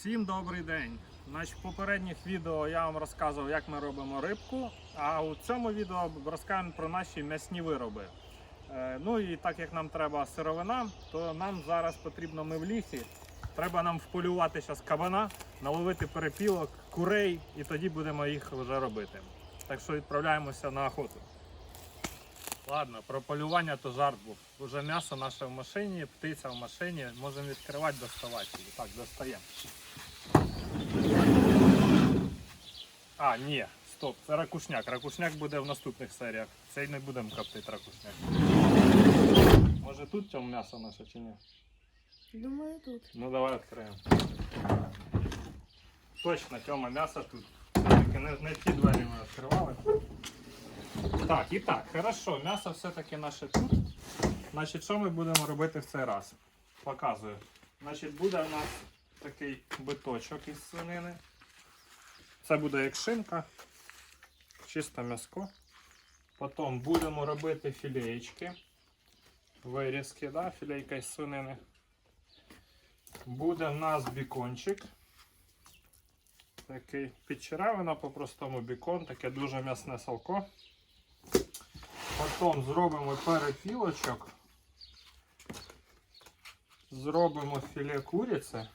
Всім добрий день! Значить, в попередніх відео я вам розказував, як ми робимо рибку, а у цьому відео розкажемо про наші м'ясні вироби. Е, Ну і так як нам треба сировина, то нам зараз потрібно ми в лісі. Треба нам вполювати зараз кабана, наловити перепілок, курей, і тоді будемо їх вже робити. Так що відправляємося на охоту. Ладно, про полювання то жарт був. Уже м'ясо наше в машині, птиця в машині. Можемо відкривати, доставати. Так, достаємо. А, ні, стоп, це ракушняк. Ракушняк буде в наступних серіях. Цей не будемо коптити ракушняк. Може тут цьому м'ясо наше чи ні? Думаю, тут. Ну давай відкриємо. Точно, Тьома, м'ясо тут. Тільки не, не ті двері ми відкривали. Так, і так, хорошо, м'ясо все-таки наше тут. Значить, що ми будемо робити в цей раз? Показую. Значить, буде у нас такий биточок із свинини. Це буде як шинка, чисте м'яско. Потім будемо робити філеєчки. Вирізки, да? філейка із свинини. Буде в нас бікончик. Такий підчеревина по-простому бікон, таке дуже м'ясне салко. Потім зробимо перепілочок. Зробимо філе куриці.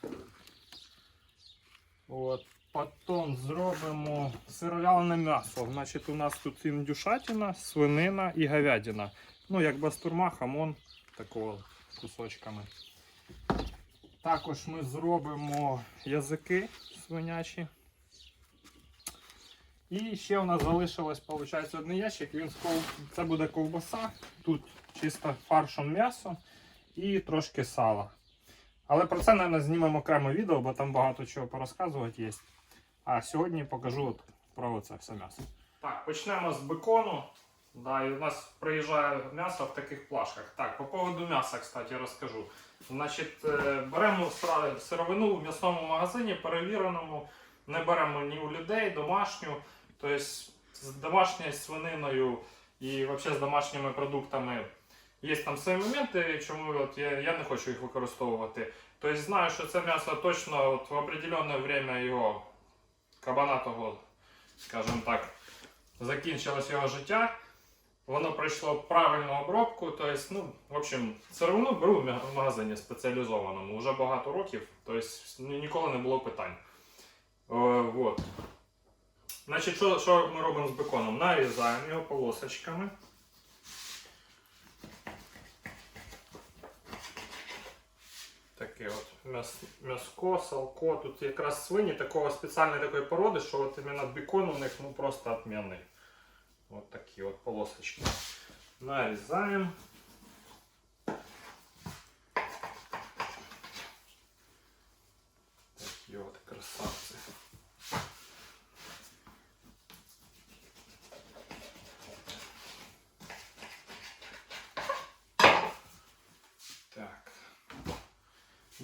От. Потім зробимо сировялене м'ясо. Значить, у нас тут індюшатина, свинина і говядина. Ну, як бастурма, хамон такого кусочками. Також ми зробимо язики свинячі. І ще у нас залишилось, виходить, один ящик. Він. Це буде ковбаса. Тут чисто фаршом м'ясо і трошки сала. Але про це, мабуть, знімемо окреме відео, бо там багато чого порозказувати є. А сьогодні покажу от про це все м'ясо. Так, почнемо з бекону. Да, і у нас приїжджає м'ясо в таких плашках. Так, по поводу м'яса, кстати, розкажу. Значить, е, беремо сировину в м'ясному магазині, перевіреному, не беремо ні у людей, домашню, тобто з домашньою свининою і взагалі з домашніми продуктами. Є там свої моменти, чому от я, я не хочу їх використовувати. Тобто знаю, що це м'ясо точно от в определенне время його кабана того, скажімо так, закінчилось його життя. Воно пройшло правильну обробку. Тобто, ну, в общем, сировину беру в магазині спеціалізованому вже багато років, ні- ніколи не було питань. О, вот. Значить, що, що ми робимо з беконом? Нарізаємо його полосочками. Таке от м'яско, салко. Тут якраз свині такого спеціальної такої породи, що от іменно бекон у них ну, просто отмінний. Вот такие вот полосочки. Нарезаем. Такие вот красавцы. Так.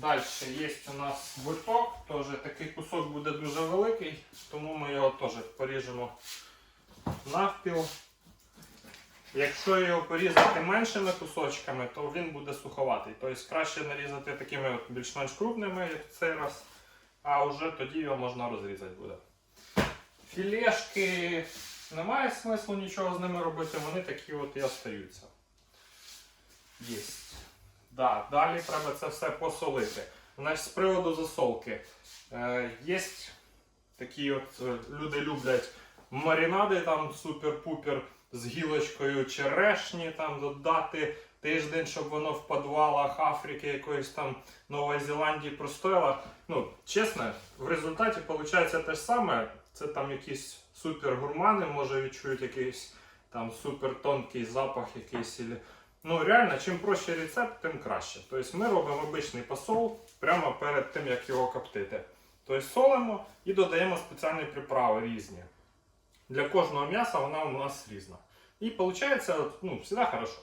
Дальше є у нас биток, теж такий кусок буде дуже великий, тому ми його теж поріжемо навпіл. Якщо його порізати меншими кусочками, то він буде суховатий. Тобто краще нарізати такими більш-менш крупними, як цей раз, а вже тоді його можна розрізати буде. Філешки немає смислу нічого з ними робити, вони такі от і остаються. Єсть. Да, далі треба це все посолити. Значить, з приводу засолки. Е, є такі от е, люди люблять маринади там супер-пупер з гілочкою черешні, там додати тиждень, щоб воно в підвалах Африки, якоїсь там Нової Зеландії простояло. Ну, чесно, в результаті виходить те ж саме. Це там якісь супер гурмани, може відчують якийсь там супер тонкий запах якийсь. Ну, реально, чим проще рецепт, тим краще. Тобто ми робимо обичний посол прямо перед тим, як його коптити. Тобто солимо і додаємо спеціальні приправи різні. Для кожного м'яса вона у нас різна. І виходить, ну, всегда хорошо.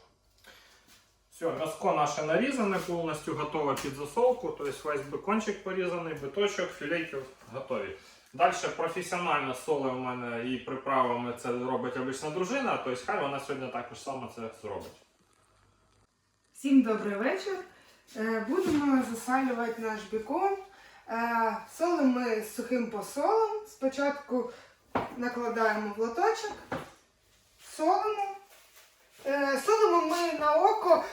Все, м'яско наше нарізане, повністю готове під засолку. Тобто весь бекончик порізаний, биточок, філейки готові. Далі професіонально соли у мене і приправами це робить обична дружина, тобто хай вона сьогодні також саме це зробить. Всім добрий вечір. Е, Будемо засалювати наш бекон. Е, солимо ми сухим посолом. Спочатку накладаємо в лоточок, солимо. Е, солимо ми на око,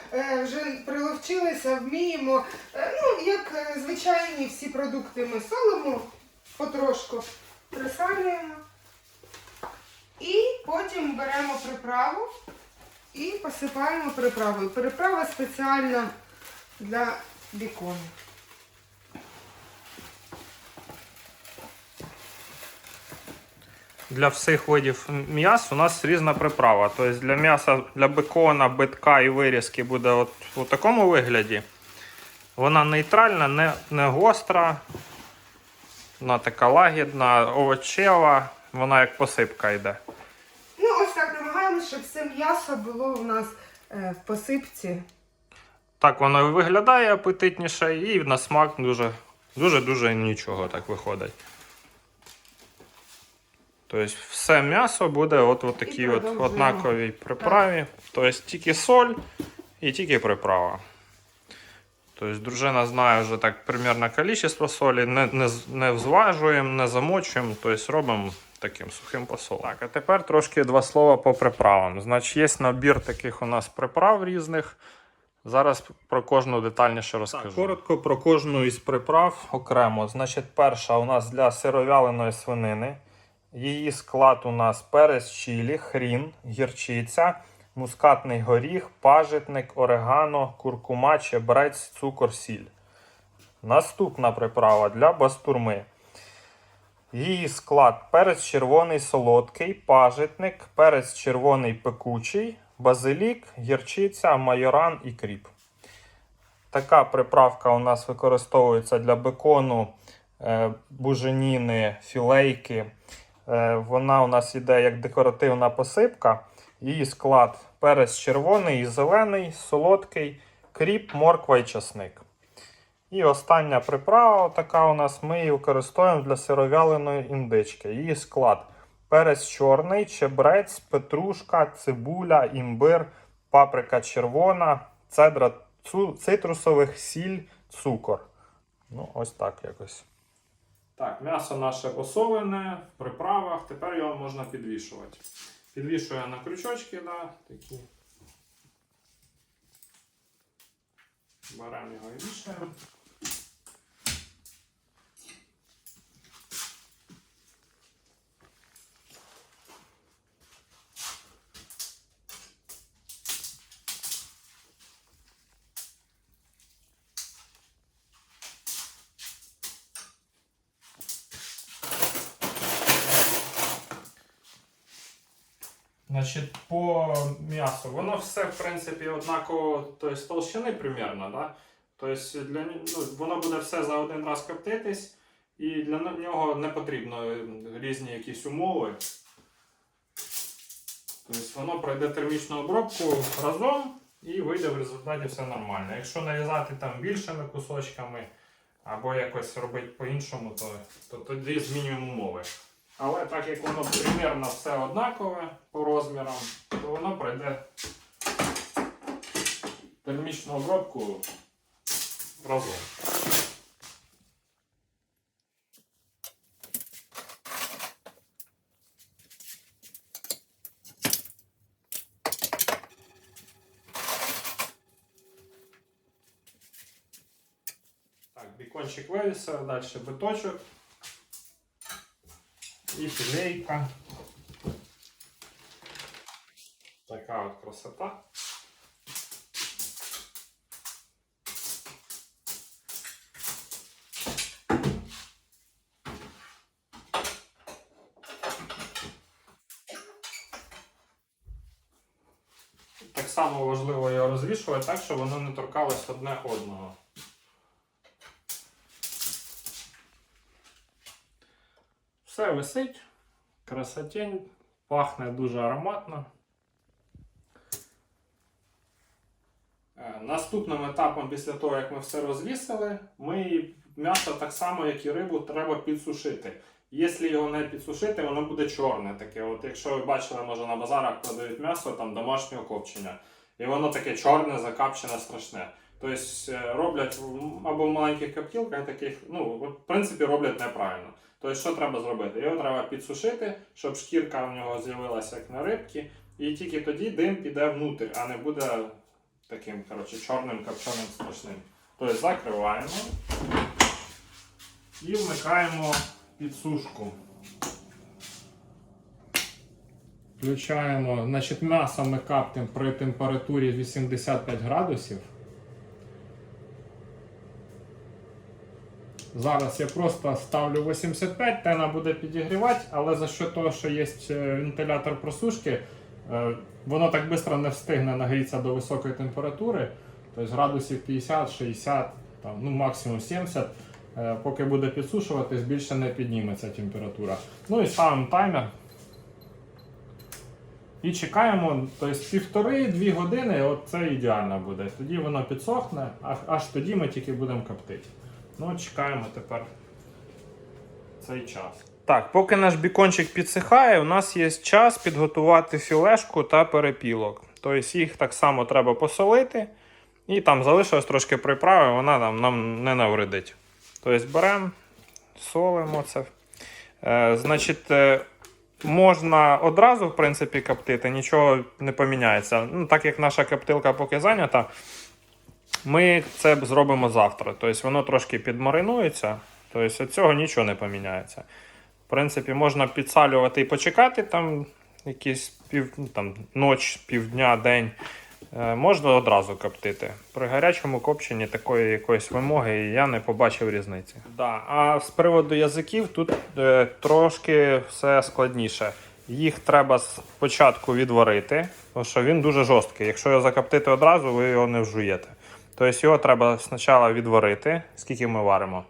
вже приловчилися, вміємо. Ну, як звичайні всі продукти ми солимо, потрошку присалюємо. І потім беремо приправу і посипаємо приправою. Приправа спеціальна для бікону. Для всіх видів м'яс у нас різна приправа. Тобто для м'яса, для бекона, битка і вирізки буде от у такому вигляді. Вона нейтральна, не, не гостра, вона така лагідна, овочева, вона як посипка йде. Ну, ось так намагаємося, щоб все м'ясо було у нас е, в посипці. Так воно і виглядає апетитніше і на смак дуже дуже дуже нічого так виходить. Тобто все м'ясо буде от, от такій от однаковій приправі. Тобто тільки соль і тільки приправа. Тобто дружина знає вже так примірне кількість солі, не, не, не взважуємо, не замочуємо, тобто робимо таким сухим посолом. Так, а тепер трошки два слова по приправам. Значить, є набір таких у нас приправ різних. Зараз про кожну детальніше розкажу. Так, коротко про кожну із приправ окремо. Значить, перша у нас для сировяленої свинини. Її склад у нас перець чилі, хрін, гірчиця, мускатний горіх, пажитник, орегано, куркума, чебрець, цукор, сіль. Наступна приправа для бастурми. Її склад перець червоний солодкий, пажитник, перець червоний пекучий, базилік, гірчиця, майоран і кріп. Така приправка у нас використовується для бекону, е, буженіни, філейки. Е, Вона у нас йде як декоративна посипка. Її склад перець червоний і зелений, солодкий, кріп, морква і часник. І остання приправа, така у нас, ми її використовуємо для сировяленої індички. Її склад перець чорний, чебрець, петрушка, цибуля, імбир, паприка червона, цедра цитрусових, сіль, цукор. Ну, ось так якось. Так, м'ясо наше посолене в приправах. Тепер його можна підвішувати. Підвішую на крючочки, да, такі. Беремо його і вішаємо. Значить, по м'ясу, воно все, в принципі, однаково тобто, толщини примірно, да? Тобто для, ну, воно буде все за один раз коптитись, і для нього не потрібно е, різні якісь умови. Тобто воно пройде термічну обробку разом і вийде в результаті все нормально. Якщо нарізати там більшими кусочками або якось робити по-іншому, то, то тоді змінюємо умови. Але так як воно примірно все однакове по розмірам, то воно пройде термічну обробку разом. Так, бікончик вивісив, далі биточок. І філейка. Така от красота. Так само важливо його розвішувати так, щоб воно не торкалось одне одного. Все висить, красотень, пахне дуже ароматно. Е, Наступним етапом після того, як ми все розвісили, ми м'ясо так само, як і рибу, треба підсушити. Якщо його не підсушити, воно буде чорне таке. От якщо ви бачили, може на базарах продають м'ясо там домашнього копчення. І воно таке чорне, закапчене, страшне. Тобто е, роблять або в маленьких коптілках таких, ну, в принципі, роблять неправильно. Тобто, що треба зробити? Його треба підсушити, щоб шкірка в нього з'явилася як на рибки, і тільки тоді дим піде внутрь, а не буде таким коротше, чорним копченим страшним. Тобто закриваємо і вмикаємо підсушку. Включаємо, значить, м'ясо ми каптимо при температурі 85 градусів. Зараз я просто ставлю 85, тена буде підігрівати, але за що того, що є е, вентилятор просушки, е, воно так швидко не встигне нагрітися до високої температури. Тобто градусів 50-60, там, ну максимум 70. Е, Поки буде підсушуватись, більше не підніметься температура. Ну і ставимо таймер. І чекаємо, тобто півтори-дві години, от це ідеально буде. Тоді воно підсохне, аж тоді ми тільки будемо коптити. Ну, чекаємо тепер цей час. Так, поки наш бікончик підсихає, у нас є час підготувати філешку та перепілок. Тобто їх так само треба посолити. І там залишилось трошки приправи, вона нам, нам не навредить. Тобто беремо, солимо це. Е, значить, е, можна одразу, в принципі, коптити, нічого не поміняється. Ну, так як наша коптилка поки зайнята, ми це зробимо завтра. Тобто воно трошки підмаринується, тобто від цього нічого не поміняється. В принципі, можна підсалювати і почекати там якісь пів, ну, там, ноч, півдня, день. Е, Можна одразу коптити. При гарячому копченні такої якоїсь вимоги я не побачив різниці. Да. А з приводу язиків тут е, трошки все складніше. Їх треба спочатку відварити, тому що він дуже жорсткий. Якщо його закоптити одразу, ви його не вжуєте. Тобто його треба спочатку відварити. Скільки ми варимо?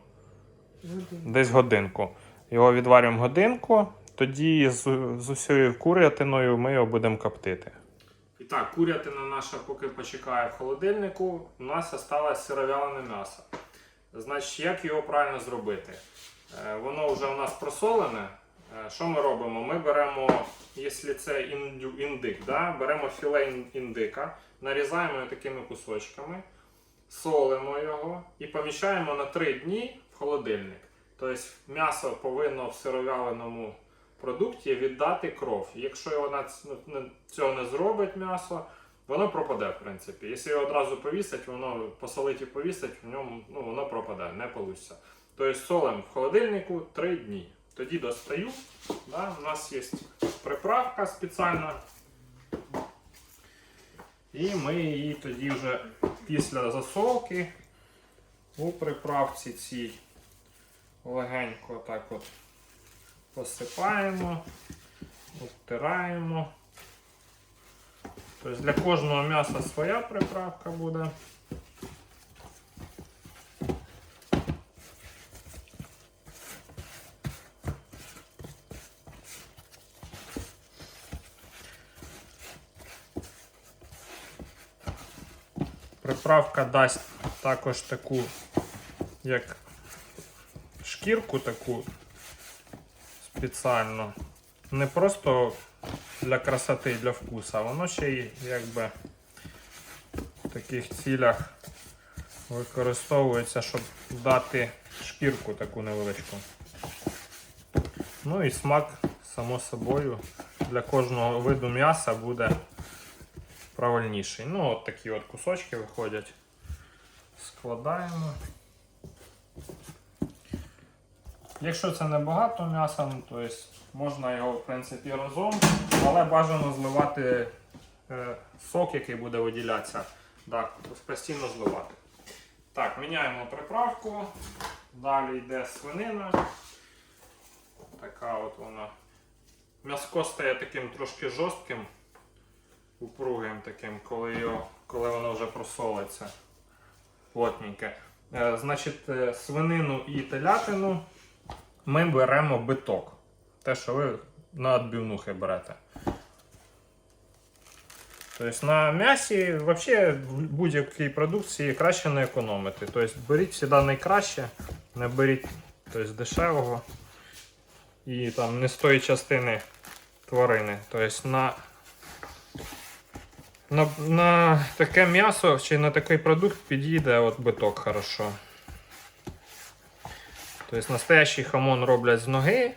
Десь годинку. Його відварюємо годинку, тоді з, з усією курятиною ми його будемо коптити. І так, курятина наша поки почекає в холодильнику, у нас залишилось сировялене м'ясо. Значить, як його правильно зробити? Е, Воно вже у нас просолене. Е, Що ми робимо? Ми беремо, якщо це індик, да? беремо філе індика, нарізаємо його такими кусочками, солимо його і поміщаємо на 3 дні в холодильник. Тобто м'ясо повинно в сировяленому продукті віддати кров. Якщо його на ц- ну, цього не зробить м'ясо, воно пропаде, в принципі. Якщо його одразу повісить, воно посолить і повісить, в ньому ну, воно пропаде, не вийде. Тобто солим в холодильнику 3 дні. Тоді достаю. Да, у нас є приправка спеціальна. І ми її тоді вже після засолки у приправці цій легенько так от посипаємо, обтираємо. Тобто для кожного м'яса своя приправка буде. Приправка дасть також таку, як шкірку таку спеціально. Не просто для красоти, для вкусу, а воно ще й якби в таких цілях використовується, щоб дати шкірку таку невеличку. Ну і смак, само собою, для кожного виду м'яса буде правильніший. Ну, от такі от кусочки виходять. Складаємо. Якщо це не багато м'яса, ну, то можна його в принципі разом, але бажано зливати е, сок, який буде виділятися. Так, постійно зливати. Так, міняємо приправку. Далі йде свинина. Така от вона. М'яско стає таким трошки жорстким, упругим таким, коли, його, коли воно вже просолиться. Плотненьке. Е, значить, е, свинину і телятину ми беремо биток. Те, що ви на відбивнухи берете. Тобто на м'ясі, взагалі, в будь-якій продукції краще не економити. Тобто беріть завжди найкраще, не беріть тобто, дешевого і там не з тої частини тварини. Тобто на На, на таке м'ясо чи на такий продукт підійде от биток хорошо. Тобто настоящий хамон роблять з ноги,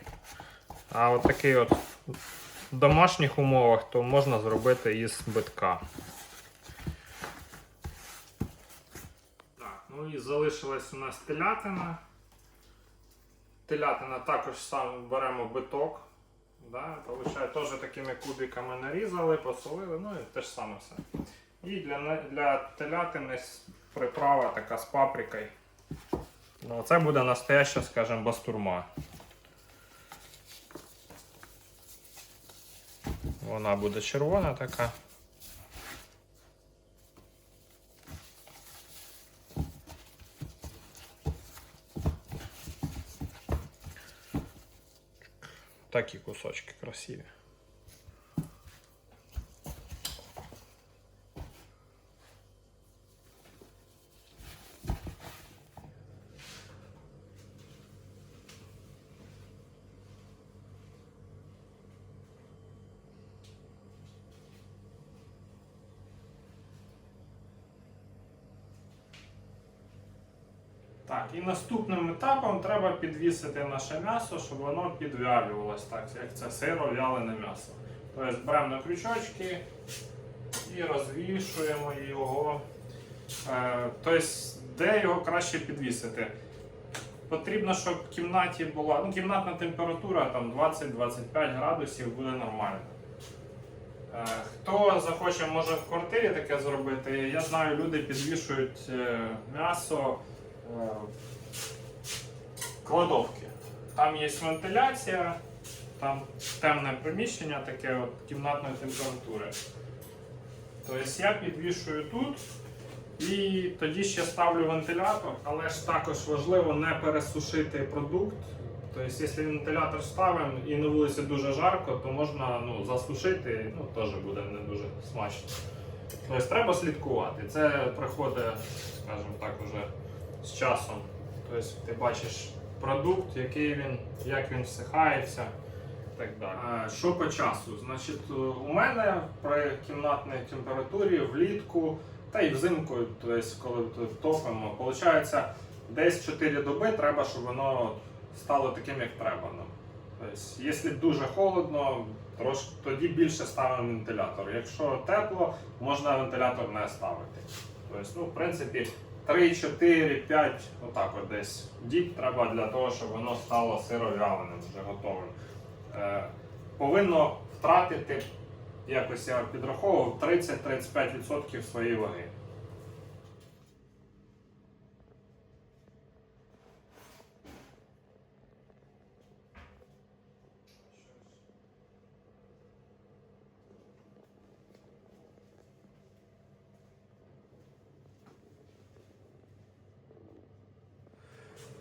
а от такий от в домашніх умовах то можна зробити із битка. Так, ну і залишилась у нас телятина. Телятина також сам беремо биток. Да, получає, теж такими кубиками нарізали, посолили, ну і те ж саме все. І для, для телятини приправа така з паприкою. Ну, це буде настояща, скажімо, бастурма. Вона буде червона така. Такі кусочки красиві. Так, і наступним етапом треба підвісити наше м'ясо, щоб воно підвялювалось, так, як це сиро вялене м'ясо. Тобто беремо на крючочки і розвішуємо його. Е, тобто, де його краще підвісити? Потрібно, щоб в кімнаті була ну, кімнатна температура там 20-25 градусів буде нормально. Е, Хто захоче, може в квартирі таке зробити. Я знаю, люди підвішують е, м'ясо кладовки. Там є вентиляція, там темне приміщення, таке от кімнатної температури. Тобто я підвішую тут і тоді ще ставлю вентилятор, але ж також важливо не пересушити продукт. Тобто, якщо вентилятор ставимо і на вулиці дуже жарко, то можна ну, засушити, ну теж буде не дуже смачно. Тобто треба слідкувати. Це приходить, скажімо так, уже з часом. Тобто ти бачиш продукт, який він, як він всихається так далі. Що по часу? Значить, е, у мене при кімнатній температурі влітку та й взимку, тобто, коли топимо, виходить, десь 4 доби треба, щоб воно стало таким, як треба. Тобто, якщо дуже холодно, трошки, тоді більше ставимо вентилятор. Якщо тепло, можна вентилятор не ставити. Тобто, ну, в принципі, 3, 4, 5, отак от десь діб треба для того, щоб воно стало сировялиним, вже готовим. Е, повинно втратити, якось я підраховував, 30-35% своєї ваги.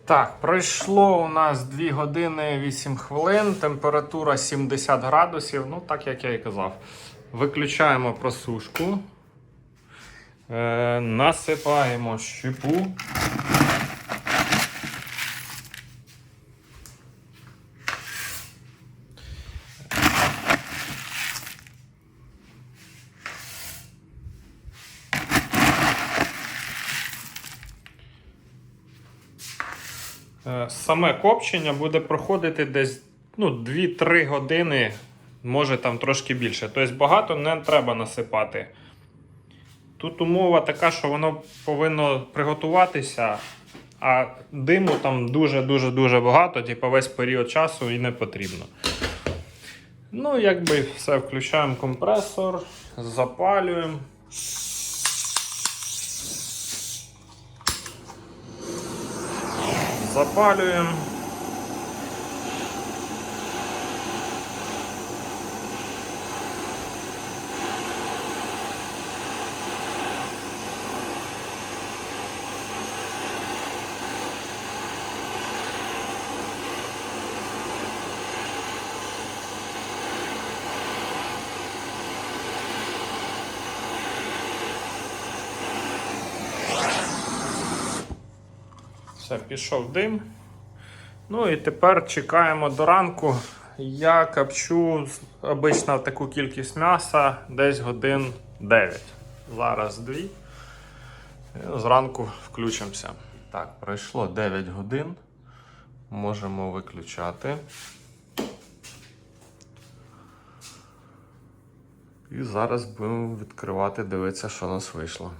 Так, пройшло у нас 2 години 8 хвилин, температура 70 градусів, ну так як я і казав. Виключаємо просушку, е, насипаємо щепу. Саме копчення буде проходити десь ну, 2-3 години, може там трошки більше. Тобто багато не треба насипати. Тут умова така, що воно повинно приготуватися, а диму там дуже-дуже дуже багато, типу весь період часу і не потрібно. Ну, якби все, включаємо компресор, запалюємо. Запалюємо. Все, пішов дим. Ну і тепер чекаємо до ранку. Я копчу обично таку кількість м'яса десь годин 9. Зараз 2. І Зранку включимося. Так, пройшло 9 годин. Можемо виключати. І зараз будемо відкривати, дивитися, що у нас вийшло.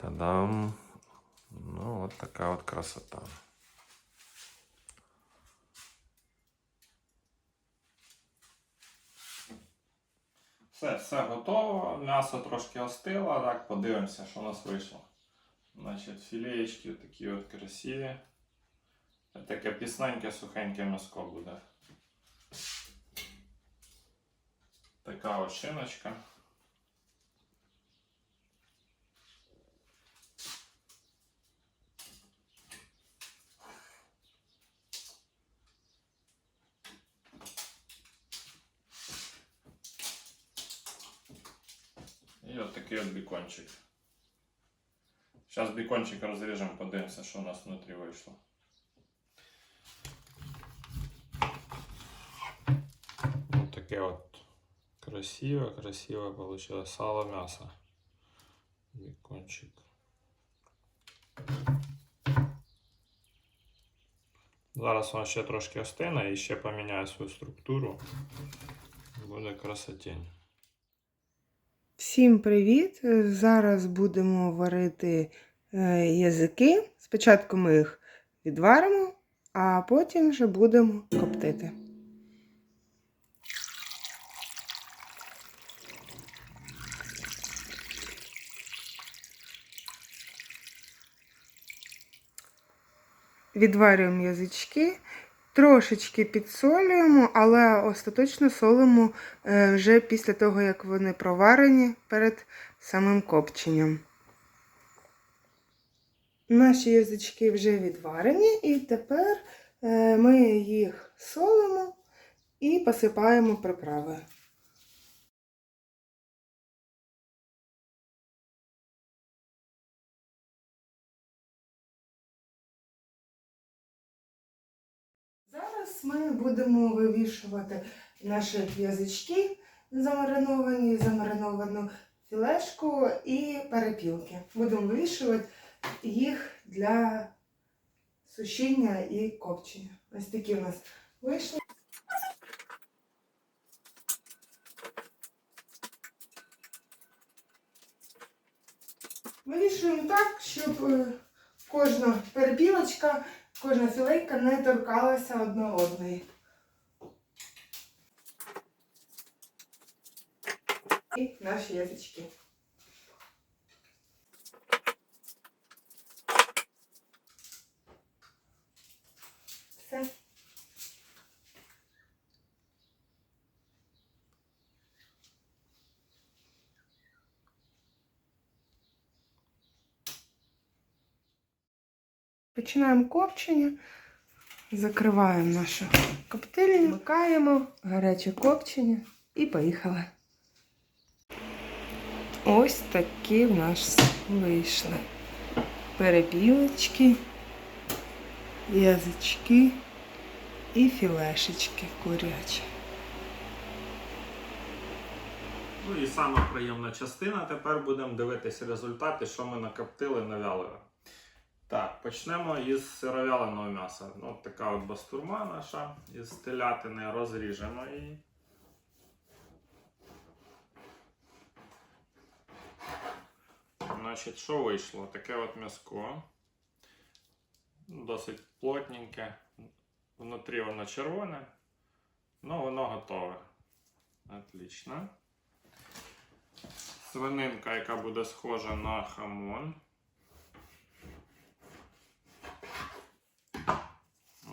Та-дам! Ну, от така от красота. Все, все готово. М'ясо трошки остило. Так, подивимося, що у нас вийшло. Значить, філеєчки такі от красиві. Таке пісненьке, сухеньке м'яско буде. Така от шиночка. І от бікончик. Зараз бікончик розріжемо, подивимося, що у нас внутрі вийшло. Вот таке от красиво, красиво получилось сало мясо. Бекончик. Зараз воно ще трошки остине і ще поміняє свою структуру. Буде красотень. Всім привіт! Зараз будемо варити е, язики. Спочатку ми їх відваримо, а потім вже будемо коптити. Відварюємо язички, трошечки підсолюємо, але остаточно солимо е, вже після того, як вони проварені перед самим копченням. Наші язички вже відварені, і тепер е, ми їх солимо і посипаємо приправою. Ми будемо вивішувати наші язички замариновані, замариновану філешку і перепілки. Будемо вивішувати їх для сушіння і копчення. Ось такі у нас вийшли. Вивішуємо так, щоб е, кожна перепілочка, кожна філейка не торкалася одна одної. І наші язички. Все. Починаємо копчення, закриваємо нашу коптильню, вмикаємо гаряче копчення і поїхали. Ось такі в нас вийшли перепілочки, язички і філешечки курячі. Ну і сама приємна частина. Тепер будемо дивитися результати, що ми накоптили навялили. Так, почнемо із сировяленого м'яса. Ну, от така от бастурма наша із телятини розріжемо її. Значить, що вийшло? Таке от м'яско. Досить плотненьке. Внутрі воно червоне. Ну, воно готове. Отлично. Свининка, яка буде схожа на хамон.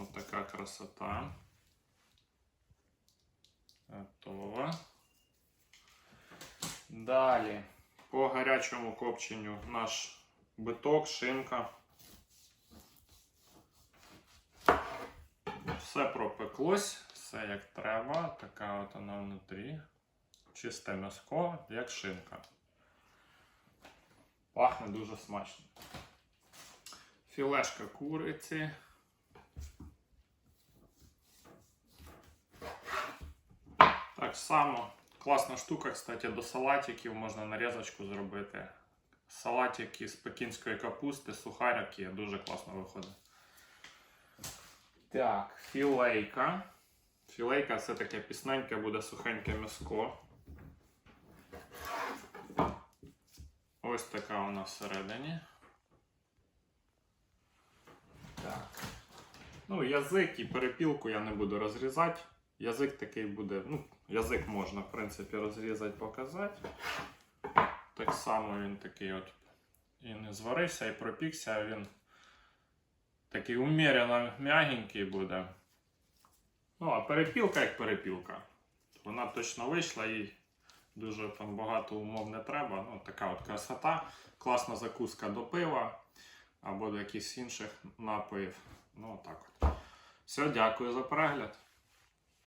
Ось така красота. Готова. Далі по гарячому копченню наш биток, шинка. Все пропеклось, все як треба. Така от вона внутрі. Чисте м'яско, як шинка. Пахне дуже смачно. Філешка куриці. Так само Класна штука, кстати, до салатиків можна нарізочку зробити. Салатик із пекінської капусти, сухарики дуже класно виходить. Так, філейка. Філейка це таке пісненьке, буде сухеньке м'яско. Ось така вона всередині. Так. Ну, язик і перепілку я не буду розрізати. Язик такий буде, ну, язик можна, в принципі, розрізати, показати. Так само він такий от і не зварився, і пропікся, він такий умірено м'ягенький буде. Ну, а перепілка як перепілка. Вона точно вийшла, їй дуже там багато умов не треба. Ну, така от красота. Класна закуска до пива або до якихось інших напоїв. Ну, так от. Все, дякую за перегляд.